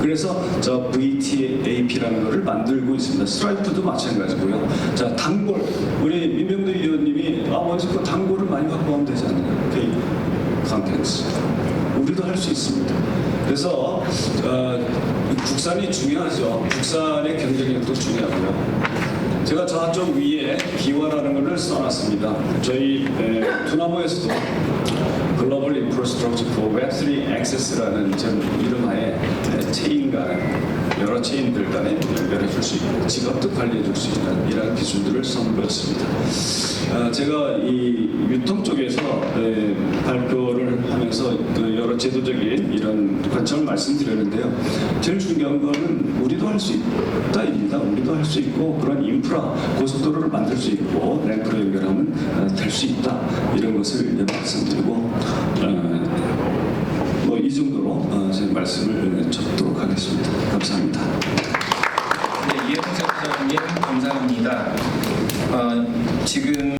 그래서 저 VTAP라는 거를 만들고 있습니다. 스트라이프도 마찬가지고요. 자, 단골. 우리 민병도 의원님이 아, 먼저 그 단골을 많이 확보하면 되지 않느냐. 그 컨텐츠. 우리도 할 수 있습니다. 그래서 어, 국산이 중요하죠. 국산의 경쟁력도 중요하고요. 제가 저쪽 위에 기원하는 것을 써놨습니다. 저희 에, 두나무에서도 글로벌 인프라스트럭처 for Web3 액세스라는 전 이름하에 에, 체인 간에 여러 체인들 간에 연결해 줄 수 있고 지갑도 관리해 줄 수 있는 이러한 기술들을 선보였습니다. 아, 제가 이 유통 쪽에서 에, 발표를 하면서 그 여러 제도적인 이런 관점을 말씀드렸는데요. 제일 중요한 거는 우리도 할 수 있다입니다. 우리도 할 수 있고 그런 인프라 고속도로를 만들 수 있고 램프로 연결하면 될수 있다 이런 것을 말씀드리고 어, 뭐이 정도로 어, 제 말씀을 접도록 하겠습니다. 이해성 센터장님 감사합니다. 어, 지금